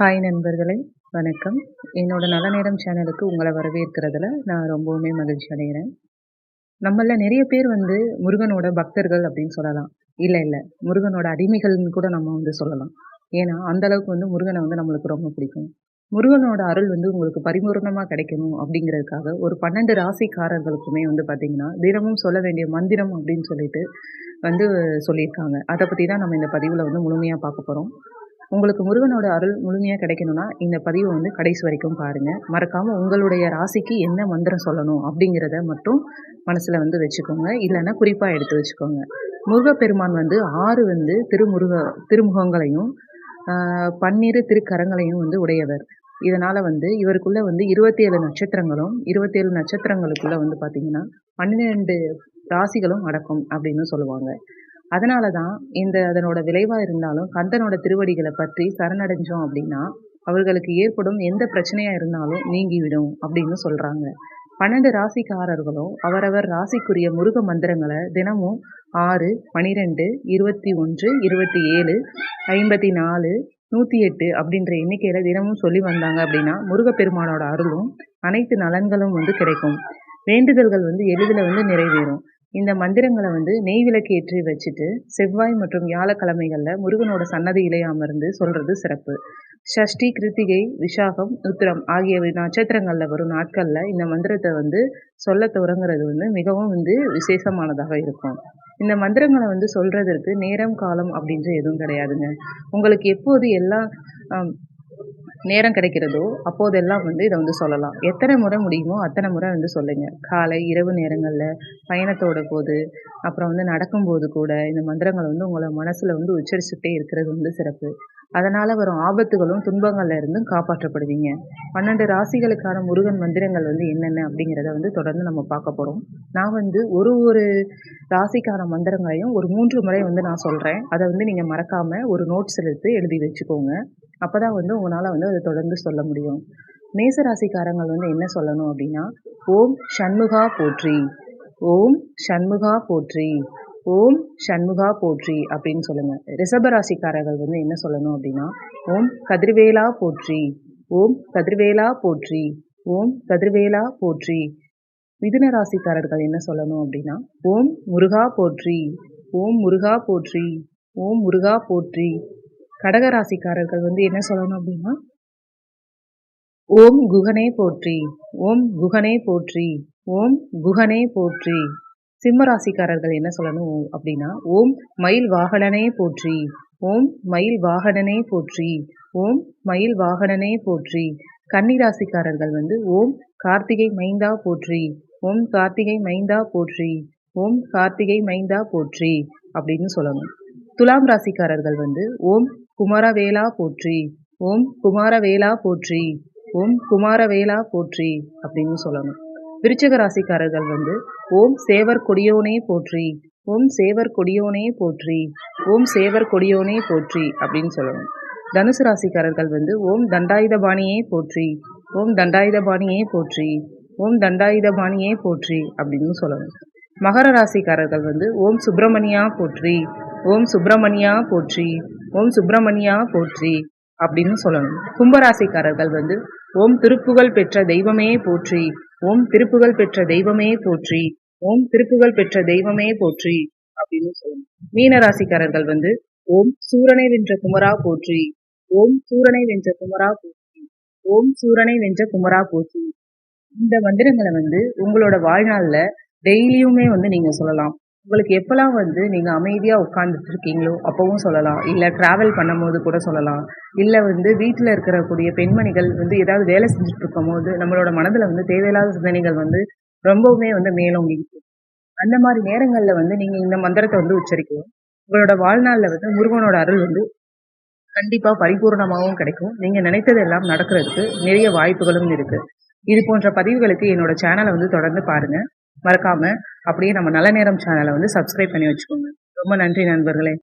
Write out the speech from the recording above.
Hi நண்பர்களே. வணக்கம். என்னோட நல்ல நேரம் சேனலுக்கு உங்களை வரவேற்கிறதுல நான் ரொம்பவுமே மகிழ்ச்சி அடைகிறேன். நம்மள நிறைய பேர் வந்து முருகனோட பக்தர்கள் அப்படின்னு சொல்லலாம். இல்லை இல்லை. முருகனோட அடிமைகள்னு கூட நம்ம வந்து சொல்லலாம். ஏன்னா அந்த அளவுக்கு வந்து முருகனை வந்து நம்மளுக்கு ரொம்ப பிடிக்கும். முருகனோட அருள் வந்து உங்களுக்கு பரிபூர்ணமாக கிடைக்கணும் அப்படிங்கிறதுக்காக ஒரு பன்னெண்டு ராசிக்காரர்களுக்குமே வந்து பார்த்திங்கன்னா தினமும் சொல்ல வேண்டிய மந்திரம் அப்படின்னு சொல்லிட்டு வந்து சொல்லியிருக்காங்க. அதை பற்றி தான் நம்ம இந்த பதிவில் வந்து முழுமையாக பார்க்க போகிறோம் உங்களுக்கு முருகனோட அருள் முழுமையாக கிடைக்கணும்னா இந்த பதிவை வந்து கடைசி வரைக்கும் பாருங்கள் மறக்காமல் உங்களுடைய ராசிக்கு என்ன மந்திரம் சொல்லணும் அப்படிங்கிறத மட்டும் மனசில் வந்து வச்சுக்கோங்க. இல்லைன்னா குறிப்பாக எடுத்து வச்சுக்கோங்க. முருகப்பெருமான் வந்து ஆறு வந்து திருமுருக திருமுகங்களையும் பன்னிரு திருக்கரங்களையும் வந்து உடையவர். இதனால் வந்து இவருக்குள்ளே வந்து இருபத்தி ஏழு நட்சத்திரங்களும் இருபத்தி ஏழு நட்சத்திரங்களுக்குள்ளே வந்து பார்த்திங்கன்னா பன்னிரெண்டு ராசிகளும் அடக்கும் அப்படின்னு சொல்லுவாங்க. அதனால தான் இந்த அதனோட விளைவாக இருந்தாலும் கந்தனோட திருவடிகளை பற்றி சரணடைஞ்சோம் அப்படின்னா அவர்களுக்கு ஏற்படும் எந்த பிரச்சனையாக இருந்தாலும் நீங்கிவிடும் அப்படின்னு சொல்கிறாங்க பன்னெண்டு ராசிக்காரர்களும் அவரவர் ராசிக்குரிய முருக மந்திரங்களை தினமும் ஆறு பனிரெண்டு இருபத்தி ஒன்று இருபத்தி ஏழு ஐம்பத்தி நாலு நூற்றி எட்டு அப்படின்ற எண்ணிக்கையில் தினமும் சொல்லி வந்தாங்க அப்படின்னா முருகப்பெருமானோட அருளும் அனைத்து நலன்களும் வந்து கிடைக்கும். வேண்டுதல்கள் வந்து எளிதில் வந்து நிறைவேறும். இந்த மந்திரங்களை வந்து நெய் விளக்கு ஏற்றி வச்சுட்டு செவ்வாய் மற்றும் வியாழக்கிழமைகளில் முருகனோட சன்னதியிலே அமர்ந்து சொல்கிறது சிறப்பு. ஷஷ்டி கிருத்திகை விஷாகம் உத்திரம் ஆகிய நட்சத்திரங்களில் வரும் நாட்களில் இந்த மந்திரத்தை வந்து சொல்ல தொடங்குறது வந்து மிகவும் வந்து விசேஷமானதாக இருக்கும். இந்த மந்திரங்களை வந்து சொல்கிறதற்கு நேரம் காலம் அப்படின்ற எதுவும் கிடையாதுங்க. உங்களுக்கு எப்போது எல்லாம் நேரம் கிடைக்கிறதோ அப்போதெல்லாம் வந்து இதை வந்து சொல்லலாம். எத்தனை முறை முடியுமோ அத்தனை முறை வந்து சொல்லுங்கள் காலை இரவு நேரங்களில் பயணத்தோட போது அப்புறம் வந்து நடக்கும்போது கூட இந்த மந்திரங்களை வந்து உங்களை மனசில் வந்து உச்சரிச்சுட்டே இருக்கிறது வந்து சிறப்பு. அதனால் வரும் ஆபத்துகளும் துன்பங்கள்ல இருந்தும் காப்பாற்றப்படுவீங்க. பன்னெண்டு ராசிகளுக்கான முருகன் மந்திரங்கள் வந்து என்னென்ன அப்படிங்கிறத வந்து தொடர்ந்து நம்ம பார்க்க போகிறோம் நான் வந்து ஒரு ஒரு ராசிக்கான மந்திரங்களையும் ஒரு மூன்று முறை வந்து நான் சொல்கிறேன் அதை வந்து நீங்கள் மறக்காமல் ஒரு நோட்ஸ் எடுத்து எழுதி வச்சுக்கோங்க. அப்போ தான் வந்து உங்களால் வந்து அதை தொடர்ந்து சொல்ல முடியும். மேசராசிக்காரங்கள் வந்து என்ன சொல்லணும் அப்படின்னா ஓம் ஷண்முகா போற்றி ஓம் ஷண்முகா போற்றி ஓம் ஷண்முகா போற்றி அப்படின்னு சொல்லுங்க. ரிஷபராசிக்காரர்கள் வந்து என்ன சொல்லணும் அப்படின்னா ஓம் கதிர்வேலா போற்றி ஓம் கதிர்வேலா போற்றி ஓம் கதிர்வேலா போற்றி. மிதுன ராசிக்காரர்கள் என்ன சொல்லணும் அப்படின்னா ஓம் முருகா போற்றி ஓம் முருகா போற்றி ஓம் முருகா போற்றி. கடகராசிக்காரர்கள் வந்து என்ன சொல்லணும் அப்படின்னா ஓம் குகனே போற்றி ஓம் குகனே போற்றி ஓம் குகனே போற்றி. சிம்ம ராசிக்காரர்கள் என்ன சொல்லணும் அப்படின்னா ஓம் மயில் வாகனனே போற்றி ஓம் மயில் வாகனனே போற்றி ஓம் மயில் வாகனனே போற்றி. கன்னி ராசிக்காரர்கள் வந்து ஓம் கார்த்திகை மைந்தா போற்றி ஓம் கார்த்திகை மைந்தா போற்றி ஓம் கார்த்திகை மைந்தா போற்றி அப்படின்னு சொல்லணும். துலாம் ராசிக்காரர்கள் வந்து ஓம் குமாரவேலா போற்றி. ஓம் குமாரவேலா போற்றி. ஓம் குமாரவேலா போற்றி அப்படின்னு சொல்லணும். விருச்சக ராசிக்காரர்கள் வந்து ஓம் சேவர் கொடியோனே போற்றி. ஓம் சேவர் கொடியோனே போற்றி. ஓம் சேவர் கொடியோனே போற்றி அப்படின்னு சொல்லணும். தனுசு ராசிக்காரர்கள் வந்து ஓம் தண்டாயுதபாணியே போற்றி. ஓம் தண்டாயுதபாணியே போற்றி. ஓம் தண்டாயுதபாணியே போற்றி அப்படின்னு சொல்லணும். மகர ராசிக்காரர்கள் வந்து ஓம் சுப்பிரமணியா போற்றி. ஓம் சுப்பிரமணியா போற்றி. ஓம் சுப்பிரமணியா போற்றி அப்படின்னு சொல்லணும். கும்பராசிக்காரர்கள் வந்து ஓம் திருப்புகழ் பெற்ற தெய்வமே போற்றி ஓம் திருப்புகழ் பெற்ற தெய்வமே போற்றி ஓம் திருப்புகழ் பெற்ற தெய்வமே போற்றி அப்படின்னு சொல்லணும். மீனராசிக்காரர்கள் வந்து ஓம் சூரனை வென்ற குமரா போற்றி ஓம் சூரனை வென்ற குமரா போற்றி ஓம் சூரனை வென்ற குமரா போற்றி. இந்த மந்திரங்களை வந்து உங்களோட வாழ்நாளில் டெய்லியுமே வந்து நீங்கள் சொல்லலாம். உங்களுக்கு எப்போல்லாம் வந்து நீங்கள் அமைதியாக உட்காந்துட்ருக்கீங்களோ அப்போவும் சொல்லலாம். இல்லை ட்ராவல் பண்ணும்போது கூட சொல்லலாம். இல்லை வந்து வீட்டில் இருக்கக்கூடிய பெண்மணிகள் வந்து ஏதாவது வேலை செஞ்சுட்டு இருக்கும் போது நம்மளோட மனதில் வந்து தேவையில்லாத சிந்தனைகள் வந்து ரொம்பவுமே வந்து மேலோங்கிட்டு அந்த மாதிரி நேரங்களில் வந்து நீங்கள் இந்த மந்திரத்தை வந்து உச்சரிக்கலாம். உங்களோட வாழ்நாளில் வந்து முருகனோட அருள் வந்து கண்டிப்பாக பரிபூர்ணமாகவும் கிடைக்கும். நீங்கள் நினைத்தது எல்லாம் நடக்கிறதுக்கு நிறைய வாய்ப்புகளும் இருக்குது இது போன்ற பதிவுகளுக்கு என்னோட சேனலை வந்து தொடர்ந்து பாருங்கள் மறக்காமல் அப்படியே நம்ம நல்ல நேரம் சேனலை வந்து சப்ஸ்கிரைப் பண்ணி வச்சுக்கோங்க. ரொம்ப நன்றி நண்பர்களே.